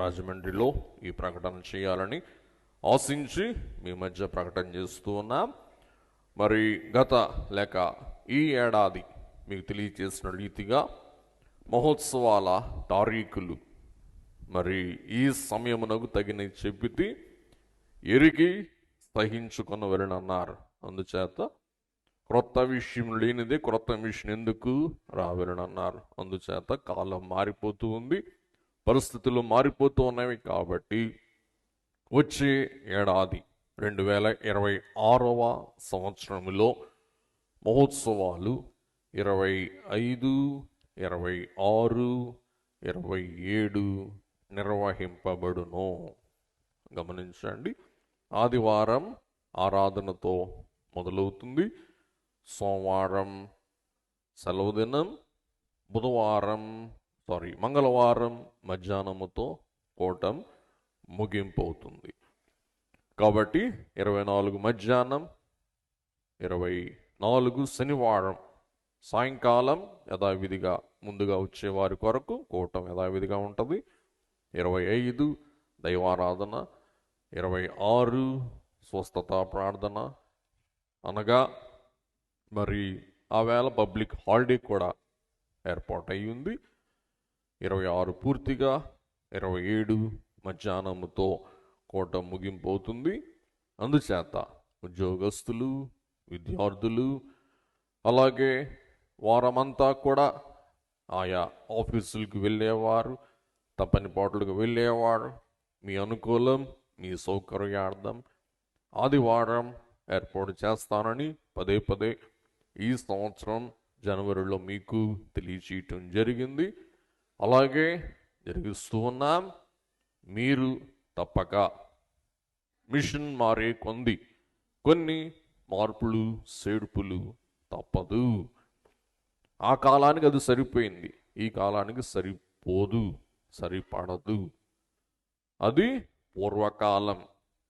రాజమండ్రిలో ఈ ప్రకటన చేయాలని ఆశించి మీ మధ్య ప్రకటన చేస్తూ ఉన్నాం. మరి గత లేక ఈ ఏడాది మీకు తెలియజేసిన రీతిగా మహోత్సవాల తారీఖులు మరి ఈ సమయమునకు తగిన చెప్పితే ఎరిగి సహించుకొని వెళ్ళనన్నారు. అందుచేత క్రొత్త విషయం లేనిదే క్రొత్త విషయం ఎందుకు రావెళ్ళనన్నారు. అందుచేత కాలం మారిపోతూ ఉంది. పరిస్థితులు మారిపోతూ ఉన్నవి కాబట్టి వచ్చే ఏడాది రెండు వేల ఇరవై ఆరవ సంవత్సరంలో మహోత్సవాలు ఇరవై ఐదు ఇరవై ఆరు ఇరవై ఏడు నిర్వహింపబడును. గమనించండి ఆదివారం ఆరాధనతో మొదలవుతుంది. సోమవారం సెలవు దినం బుధవారం సారీ మంగళవారం మధ్యాహ్నముతో కూటం ముగింపు అవుతుంది కాబట్టి ఇరవై నాలుగు మధ్యాహ్నం ఇరవై నాలుగు శనివారం సాయంకాలం యథావిధిగా ముందుగా వచ్చేవారి కొరకు కూటం యథావిధిగా ఉంటుంది. ఇరవై ఐదు దైవారాధన ఇరవై ఆరు స్వస్థత ప్రార్థన. అనగా మరి ఆ వేళ పబ్లిక్ హాలిడే కూడా ఏర్పాటు అయ్యింది ఉంది ఇరవై ఆరు పూర్తిగా ఇరవై ఏడు మధ్యాహ్నముతో కోట ముగింపోతుంది అందుచేత ఉద్యోగస్తులు విద్యార్థులు అలాగే వారమంతా కూడా ఆయా ఆఫీసులకు వెళ్ళేవారు తప్పని పాటలకు వెళ్ళేవారు. మీ అనుకూలం మీ సౌకర్యార్థం ఆదివారం ఏర్పాటు చేస్తానని పదే పదే ఈ సంవత్సరం జనవరిలో మీకు తెలియచేయటం జరిగింది. అలాగే జరిగిస్తూ ఉన్నాం. మీరు తప్పక మిషన్ మారే కొంది. కొన్ని మార్పులు సేడుపులు తప్పదు. ఆ కాలానికి అది సరిపోయింది. ఈ కాలానికి సరిపోదు సరిపడదు. అది పూర్వకాలం.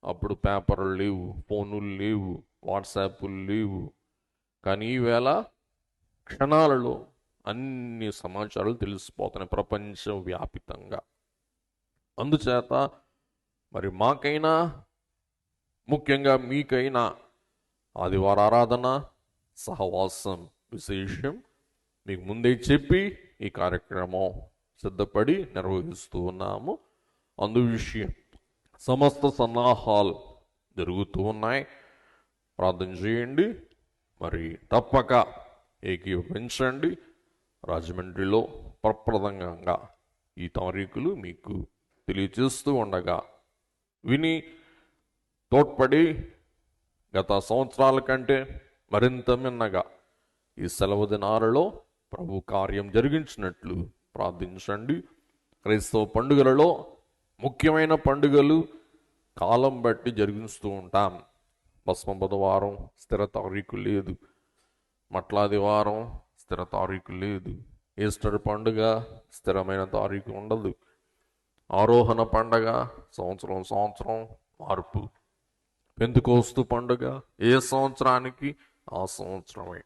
అప్పుడు పేపర్లు లేవు ఫోనులు లేవు వాట్సాప్లు లేవు. కానీ ఈవేళ క్షణాలలో అన్ని సమాచారాలు తెలిసిపోతున్నాయి ప్రపంచవ్యాపితంగా అందుచేత మరి మాకైనా ముఖ్యంగా మీకైనా ఆదివార ఆరాధన సహవాసం విశేషం మీకు ముందే చెప్పి ఈ కార్యక్రమం సిద్ధపడి నిర్వహిస్తూ ఉన్నాము. అందు విషయం సమస్త సన్నాహాలు జరుగుతూ ఉన్నాయి. ప్రార్థన చేయండి. మరి తప్పక ఏకీభవించండి. రాజమండ్రిలో ప్రప్రదంగా ఈ తారీఖులు మీకు తెలియచేస్తూ ఉండగా విని తోడ్పడి గత సంవత్సరాల కంటే మరింత మిన్నగా ఈ సెలవు దినాలలో ప్రభు కార్యం జరిగించినట్లు ప్రార్థించండి. క్రైస్తవ పండుగలలో ముఖ్యమైన పండుగలు కాలం బట్టి జరిగిస్తూ ఉంటాం. భస్మ బుధవారం స్థిర తారీఖు లేదు. మట్లాదివారం స్థిర తారీఖు లేదు. ఈస్టర్ పండుగ స్థిరమైన తారీఖు ఉండదు. ఆరోహణ పండగ సంవత్సరం సంవత్సరం మార్పు. పెందుకోస్తు పండుగ ఏ సంవత్సరానికి? ఆ సంవత్సరమే.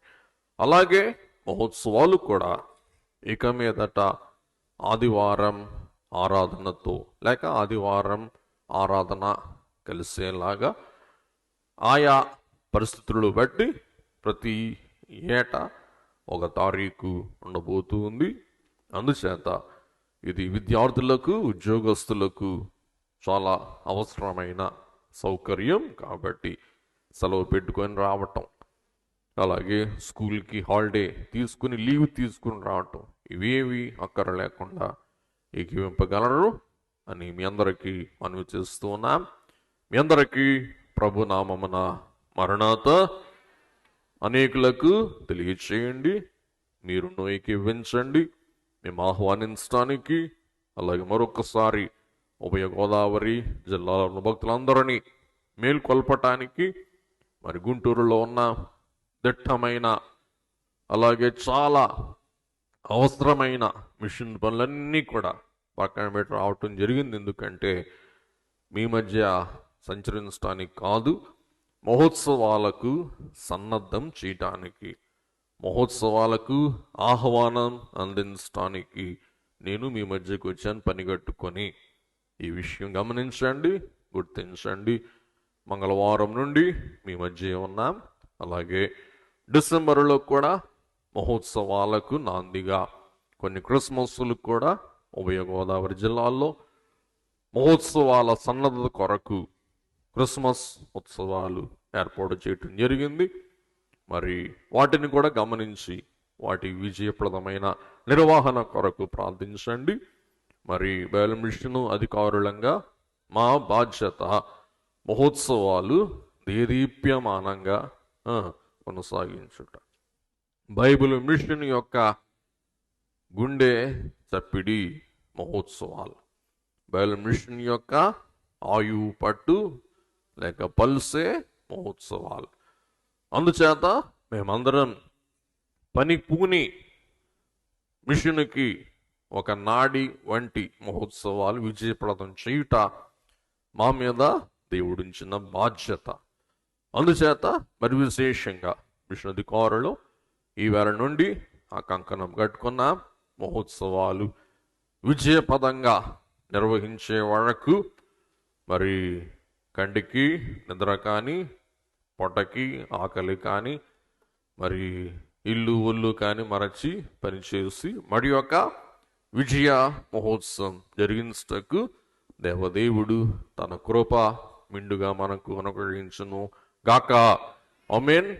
అలాగే మహోత్సవాలు కూడా ఇక మీదట ఆదివారం ఆరాధనతో లేక ఆదివారం ఆరాధన కలిసేలాగా ఆయా పరిస్థితులు బట్టి ప్రతి ఏటా ఒక తారీఖు ఉండబోతూ ఉంది అందుచేత ఇది విద్యార్థులకు ఉద్యోగస్తులకు చాలా అవసరమైన సౌకర్యం కాబట్టి సెలవు పెట్టుకొని రావటం. అలాగే స్కూల్కి హాలిడే తీసుకుని లీవ్ తీసుకుని రావటం. ఇవేవి అక్కర లేకుండా ఏకీవింపగలరు అని మీ అందరికీ మనవి చేస్తూ ఉన్నాం మీ అందరికీ ప్రభునామమున మరణాత అనేకులకు తెలియచేయండి మీరు ఏకీవించండి మేము ఆహ్వానించడానికి అలాగే మరొకసారి ఉభయ గోదావరి జిల్లాలో ఉన్న భక్తులందరినీ మేల్కొల్పటానికి మరి గుంటూరులో ఉన్న దిట్టమైన అలాగే చాలా అవసరమైన మిషన్ పనులన్నీ కూడా పక్కన పెట్టి రావటం జరిగింది. ఎందుకంటే మీ మధ్య సంచరించడానికి కాదు మహోత్సవాలకు సన్నద్ధం చేయటానికి మహోత్సవాలకు ఆహ్వానం అందించడానికి నేను మీ మధ్యకు వచ్చాను పనిగట్టుకొని ఈ విషయం గమనించండి గుర్తించండి. మంగళవారం నుండి మీ మధ్య ఉన్నాం. అలాగే డిసెంబర్లో కూడా మహోత్సవాలకు నాందిగా కొన్ని క్రిస్మస్లు కూడా ఉభయ గోదావరి జిల్లాల్లో మహోత్సవాల సన్నద్ధత కొరకు క్రిస్మస్ ఉత్సవాలు ఏర్పాటు చేయటం జరిగింది. మరి వాటిని కూడా గమనించి వాటి విజయప్రదమైన నిర్వహణ కొరకు ప్రార్థించండి. మరి బయలు మిషన్ అధికారులంగా మా బాధ్యత మహోత్సవాలు దేదీప్యమానంగా కొనసాగించుట. బైబిల్ మిషన్ యొక్క గుండె చప్పిడి మహోత్సవాలు. బయలు మిషన్ యొక్క ఆయువు పట్టు లేక పల్సే మహోత్సవాలు. అందుచేత మేమందరం పని పూని మిషన్కి ఒక నాడి వంటి మహోత్సవాలు విజయప్రదం చేయుట మా మీద దేవుడించిన బాధ్యత. అందుచేత మరి విశేషంగా మిషన్ అధికారులు ఈ నుండి ఆ కంకణం కట్టుకున్న మహోత్సవాలు విజయపదంగా నిర్వహించే వరకు మరి కంటికి నిద్ర కానీ పొట్టకి ఆకలి కానీ మరి ఇల్లు ఒళ్ళు కానీ మరచి పనిచేసి మరి యొక్క విజయ మహోత్సవం జరిగించటకు దేవదేవుడు తన కృప మిండుగా మనకు అనుగ్రహించును గాక. అమేన్